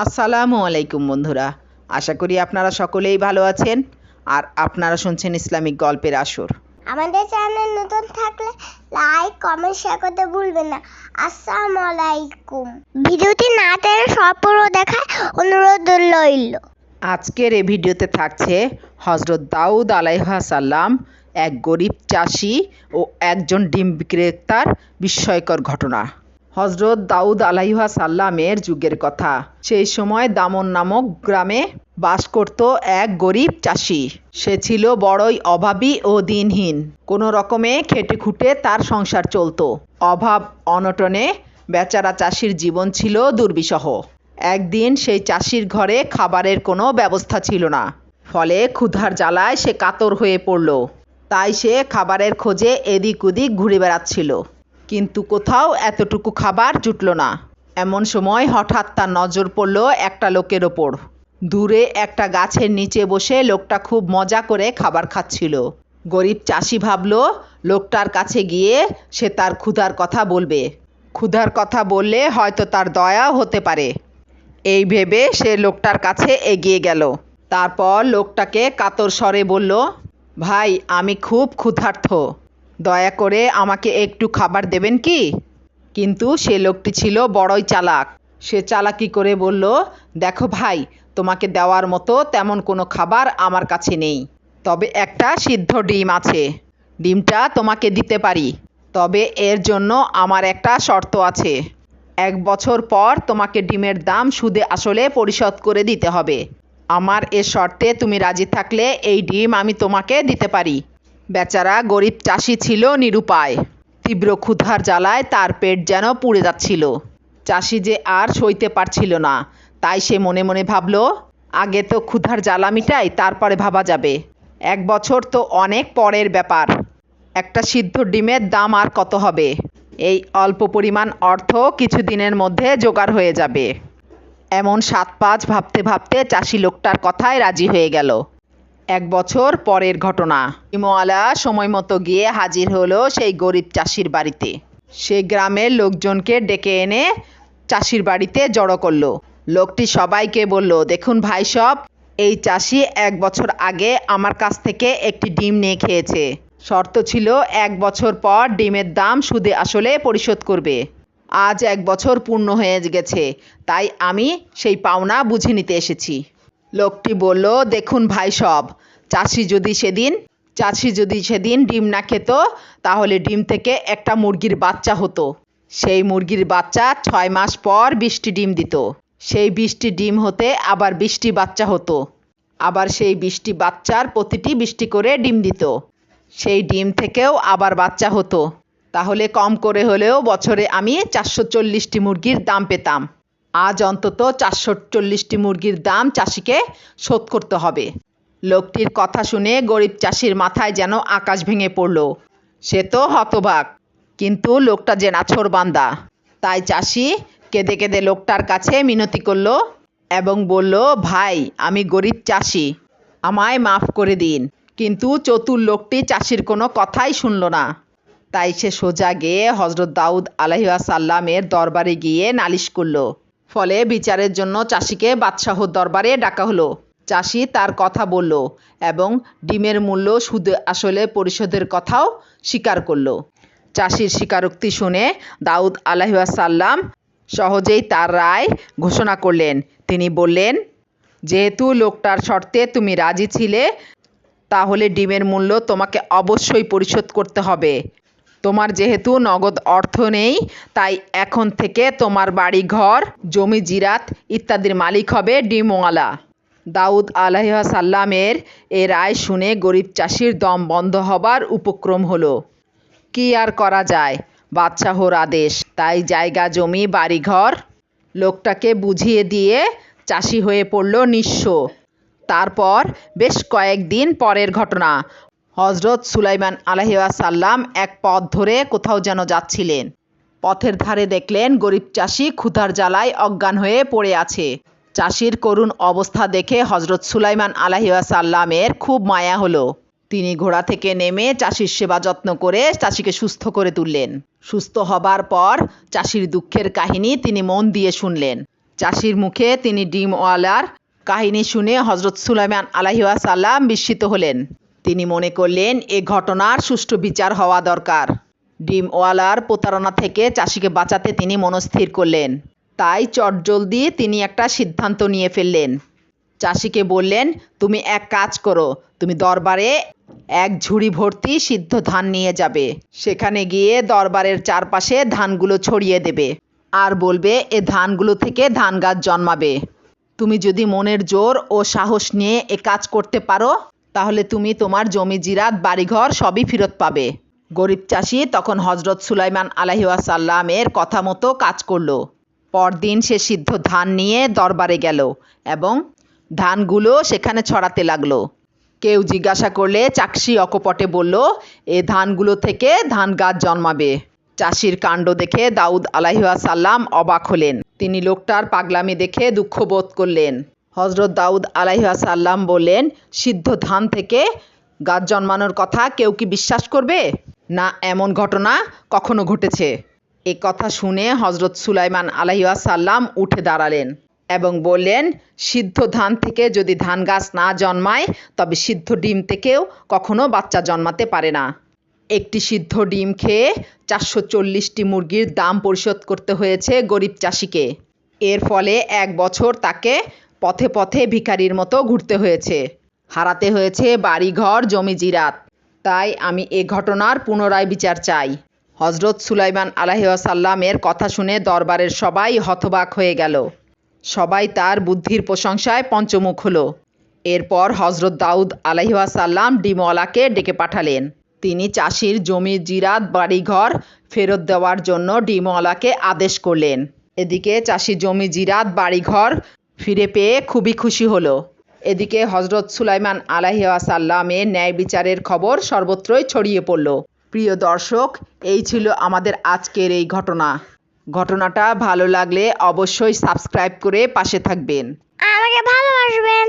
আসসালামু আলাইকুম বন্ধুরা। আশা করি আপনারা সকলেই ভালো আছেন আর আপনারা শুনছেন ইসলামিক গল্পের আসর। আমাদের চ্যানেল নতুন থাকলে লাইক কমেন্ট শেয়ার করতে ভুলবেন না। আসসালামু আলাইকুম। ভিডিওটি না টেনে সম্পূর্ণ দেখার অনুরোধ রইল। আজকের এই ভিডিওতে থাকছে হজরত দাউদ আলাইহাসাল্লাম এক গরিব চাষি ও একজন ডিম বিক্রেতার বিস্ময়কর ঘটনা। হজরত দাউদ আলাইহা সাল্লামের যুগের কথা। সেই সময় দামন নামক গ্রামে বাস করত এক গরিব চাষি। সে ছিল বড়ই অভাবী ও দিনহীন। কোনো রকমে খেটে খুঁটে তার সংসার চলতো। অভাব, অনটনে বেচারা চাষির জীবন ছিল দুর্বিষহ। একদিন সেই চাষির ঘরে খাবারের কোনো ব্যবস্থা ছিল না। ফলে ক্ষুধার জ্বালায় সে কাতর হয়ে পড়ল। তাই সে খাবারের খোঁজে এদিক ওদিক ঘুরে বেড়াচ্ছিল। কিন্তু কোথাও এতটুকু খাবার জুটল না। এমন সময় হঠাৎ তার নজর পড়ল একটা লোকের ওপর। দূরে একটা গাছের নিচে বসে লোকটা খুব মজা করে খাবার খাচ্ছিল। গরিব চাষি ভাবল, লোকটার কাছে গিয়ে সে তার ক্ষুধার কথা বলবে। ক্ষুধার কথা বললে হয়তো তার দয়া হতে পারে। এই ভেবে সে লোকটার কাছে এগিয়ে গেল। তারপর লোকটাকে কাতর স্বরে বলল, ভাই, আমি খুব ক্ষুধার্ত। দয়া করে আমাকে একটু খাবার দেবেন কি? কিন্তু সে লোকটি ছিল বড়ই চালাক। সে চালাকি করে বলল, দেখো ভাই, তোমাকে দেওয়ার মতো তেমন কোনো খাবার আমার কাছে নেই। তবে একটা সিদ্ধ ডিম আছে। ডিমটা তোমাকে দিতে পারি। তবে এর জন্য আমার একটা শর্ত আছে। এক বছর পর তোমাকে ডিমের দাম সুদে আসলে পরিশোধ করে দিতে হবে। আমার এ শর্তে তুমি রাজি থাকলে এই ডিম আমি তোমাকে দিতে পারি। বেচারা গরিব চাষি ছিল নিরুপায়। তীব্র ক্ষুধার জ্বালায় তার পেট যেন পুড়ে যাচ্ছিল। চাষি যে আর সইতে পারছিল না, তাই সে মনে মনে ভাবল, আগে তো ক্ষুধার জ্বালা মিটাই, তারপরে ভাবা যাবে। এক বছর তো অনেক পরের ব্যাপার। একটা সিদ্ধ ডিমের দাম আর কত হবে? এই অল্প পরিমাণ অর্থ কিছু দিনের মধ্যে জোগাড় হয়ে যাবে। এমন সাত পাঁচ ভাবতে ভাবতে চাষি লোকটার কথায় রাজি হয়ে গেল। এক বছর পরের ঘটনা। ইমোয়ালা সময় মতো গিয়ে হাজির হলো সেই গরিব চাষির বাড়িতে। সে গ্রামের লোকজনকে ডেকে এনে চাষির বাড়িতে জড়ো করল। লোকটি সবাইকে বলল, দেখুন ভাই সব, এই চাষি এক বছর আগে আমার কাছ থেকে একটি ডিম নিয়ে খেয়েছে। শর্ত ছিল এক বছর পর ডিমের দাম সুদে আসলে পরিশোধ করবে। আজ এক বছর পূর্ণ হয়ে গেছে, তাই আমি সেই পাওনা বুঝে নিতে এসেছি। লোকটি বলল, দেখুন ভাই সব। চাষি যদি সেদিন, চাষি যদি সেদিন ডিম না খেত, তাহলে ডিম থেকে একটা মুরগির বাচ্চা হতো। সেই মুরগির বাচ্চা ছয় মাস পর বৃষ্টি ডিম দিত। সেই বৃষ্টি ডিম হতে আবার বৃষ্টি বাচ্চা হতো। আবার সেই বৃষ্টি বাচ্চার প্রতিটি বৃষ্টি করে ডিম দিত। সেই ডিম থেকেও আবার বাচ্চা হতো। তাহলে কম করে হলেও বছরে আমি চারশো চল্লিশটি মুরগির দাম পেতাম। আজ অন্তত চারশো চল্লিশটি মুরগির দাম চাষিকে শোধ করতে হবে। লোকটির কথা শুনে গরিব চাষির মাথায় যেন আকাশ ভেঙে পড়ল। সে তো হতবাক, কিন্তু লোকটা যে নাছর বান্দা। তাই চাষি কেঁদে কেঁদে লোকটার কাছে মিনতি করল এবং বলল, ভাই, আমি গরিব চাষি, আমায় মাফ করে দিন, কিন্তু চতুর লোকটি চাষির কোনো কথাই শুনল না। তাই সে সোজা গিয়ে হজরত দাউদ আলহিয়া সাল্লামের দরবারে গিয়ে নালিশ করল। ফলে বিচারের জন্য চাষিকে বাদশাহর দরবারে ডাকা হলো। চাষি তার কথা বলল এবং ডিমের মূল্য সুদে আসলে পরিশোধের কথাও স্বীকার করল। চাষির স্বীকারোক্তি শুনে দাউদ আলহিসাল্লাম সহজেই তার রায় ঘোষণা করলেন। তিনি বললেন, যেহেতু লোকটার শর্তে তুমি রাজি ছিলে, তাহলে ডিমের মূল্য তোমাকে অবশ্যই পরিশোধ করতে হবে। তোমার যেহেতু নগদ অর্থ নেই, তাই এখন থেকে তোমার বাড়ি ঘর জমি জিরাত ইত্যাদির মালিক হবে ডিমওয়ালা। দাউদ আলাইসাল্লামের এ রায় শুনে গরিব চাষির দম বন্ধ হবার উপক্রম হলো। কি আর করা যায়? বাদশাহর আদেশ, তাই জায়গা, জমি, বাড়িঘর, লোকটাকে বুঝিয়ে দিয়ে চাষি হয়ে পড়ল নিঃস্ব। তারপর বেশ কয়েকদিন পরের ঘটনা। হজরত সুলাইমান আলহিসাল্লাম এক পথ ধরে কোথাও যেন যাচ্ছিলেন। পথের ধারে দেখলেন গরিব চাষি ক্ষুধার জ্বালায় অজ্ঞান হয়ে পড়ে আছে। চাষির করুণ অবস্থা দেখে হজরত সুলাইমান আলহিসাল্লামের খুব মায়া হলো। তিনি ঘোড়া থেকে নেমে চাষির সেবা যত্ন করে চাষিকে সুস্থ করে তুললেন। সুস্থ হবার পর চাষির দুঃখের কাহিনী তিনি মন দিয়ে শুনলেন। চাষির মুখে তিনি ডিমওয়ালার কাহিনী শুনে হজরত সুলাইমান আলাহিসাল্লাম বিস্মিত হলেন। তিনি মনে করলেন, এ ঘটনার সুষ্ঠু বিচার হওয়া দরকার। ডিমওয়ালার প্রতারণা থেকে চাষিকে বাঁচাতে তিনি মনস্থির করলেন। তাই চটজলদি তিনি একটা সিদ্ধান্ত নিয়ে ফেললেন। চাষিকে বললেন, তুমি এক কাজ করো, তুমি দরবারে এক ঝুড়ি ভর্তি সিদ্ধ ধান নিয়ে যাবে। সেখানে গিয়ে দরবারের চারপাশে ধানগুলো ছড়িয়ে দেবে আর বলবে, এ ধানগুলো থেকে ধান গাছ জন্মাবে। তুমি যদি মনের জোর ও সাহস নিয়ে এ কাজ করতে পারো তাহলে তুমি তোমার জমি, জিরাত, বাড়িঘর সবই ফেরত পাবে। গরিব চাষি তখন হজরত সুলাইমান আলাহিসাল্লামের কথা মতো কাজ করল। পরদিন সে সিদ্ধ ধান নিয়ে দরবারে গেল এবং ধানগুলো সেখানে ছড়াতে লাগল। কেউ জিজ্ঞাসা করলে চাকসি অকপটে বলল, এ ধানগুলো থেকে ধান গাছ জন্মাবে। চাষির কাণ্ড দেখে দাউদ আলাহিসাল্লাম অবাক হলেন। তিনি লোকটার পাগলামি দেখে দুঃখ বোধ করলেন। হজরত দাউদ আলাইসাল্লাম বললেন, সিদ্ধ ধান থেকে গাছ জন্মানোর কথা কেউ কি বিশ্বাস করবে? না, এমন ঘটনা কখনো ঘটেছে। এ কথা শুনে হজরত সুলাইমান আলাইসাল্লাম উঠে দাঁড়ালেন এবং বললেন, সিদ্ধ ধান থেকে যদি ধান গাছ না জন্মায়, তবে সিদ্ধ ডিম থেকেও কখনো বাচ্চা জন্মাতে পারে না। একটি সিদ্ধ ডিম খেয়ে চারশো চল্লিশটি মুরগির দাম পরিশোধ করতে হয়েছে গরিব চাষিকে। এর ফলে এক বছর তাকে পথে পথে ভিখারির মতো ঘুরতে হয়েছে। হারাতে হয়েছে বাড়িঘর, জমি জিরাত। তাই আমি এ ঘটনার পুনরায় বিচার চাই। হজরত সুলাইমান আলাহিসাল্লামের কথা শুনে দরবারের সবাই হতবাক হয়ে গেল। সবাই তার বুদ্ধির প্রশংসায় পঞ্চমুখ হল। এরপর হজরত দাউদ আলাইসাল্লাম ডিমওয়ালাকে ডেকে পাঠালেন। তিনি চাষির জমি জিরাত, বাড়িঘর ফেরত দেওয়ার জন্য ডিমওয়ালাকে আদেশ করলেন। এদিকে চাষি জমি জিরাত, বাড়িঘর ফিরে পেয়ে খুবই খুশি হল। এদিকে হজরত সুলাইমান আলাহিসাল্লামের ন্যায় বিচারের খবর সর্বত্রই ছড়িয়ে পড়ল। প্রিয় দর্শক, এই ছিল আমাদের আজকের এই ঘটনা। ঘটনাটা ভালো লাগলে অবশ্যই সাবস্ক্রাইব করে পাশে থাকবেন। আমাকে ভালোবাসবেন।